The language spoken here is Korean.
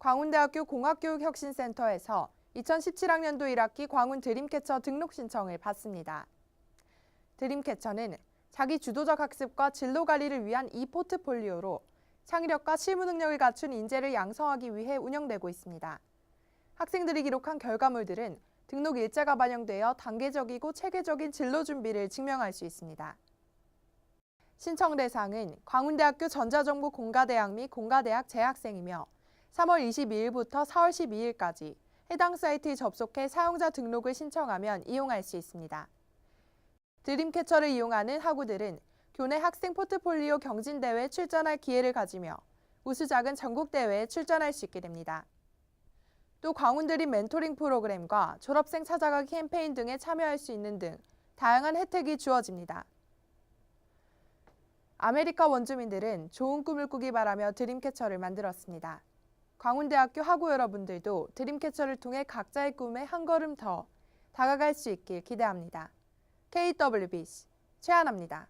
광운대학교 공학교육혁신센터에서 2017학년도 1학기 광운 드림캐쳐 등록 신청을 받습니다. 드림캐쳐는 자기 주도적 학습과 진로 관리를 위한 이 포트폴리오로 창의력과 실무 능력을 갖춘 인재를 양성하기 위해 운영되고 있습니다. 학생들이 기록한 결과물들은 등록 일자가 반영되어 단계적이고 체계적인 진로 준비를 증명할 수 있습니다. 신청 대상은 광운대학교 전자정보 공가대학 및 공가대학 재학생이며 3월 22일부터 4월 12일까지 해당 사이트에 접속해 사용자 등록을 신청하면 이용할 수 있습니다. 드림캐쳐를 이용하는 학우들은 교내 학생 포트폴리오 경진대회에 출전할 기회를 가지며 우수작은 전국대회에 출전할 수 있게 됩니다. 또 광운드림 멘토링 프로그램과 졸업생 찾아가기 캠페인 등에 참여할 수 있는 등 다양한 혜택이 주어집니다. 아메리카 원주민들은 좋은 꿈을 꾸기 바라며 드림캐쳐를 만들었습니다. 광운대학교 학우 여러분들도 드림캐쳐를 통해 각자의 꿈에 한 걸음 더 다가갈 수 있길 기대합니다. KWBC 최하나입니다.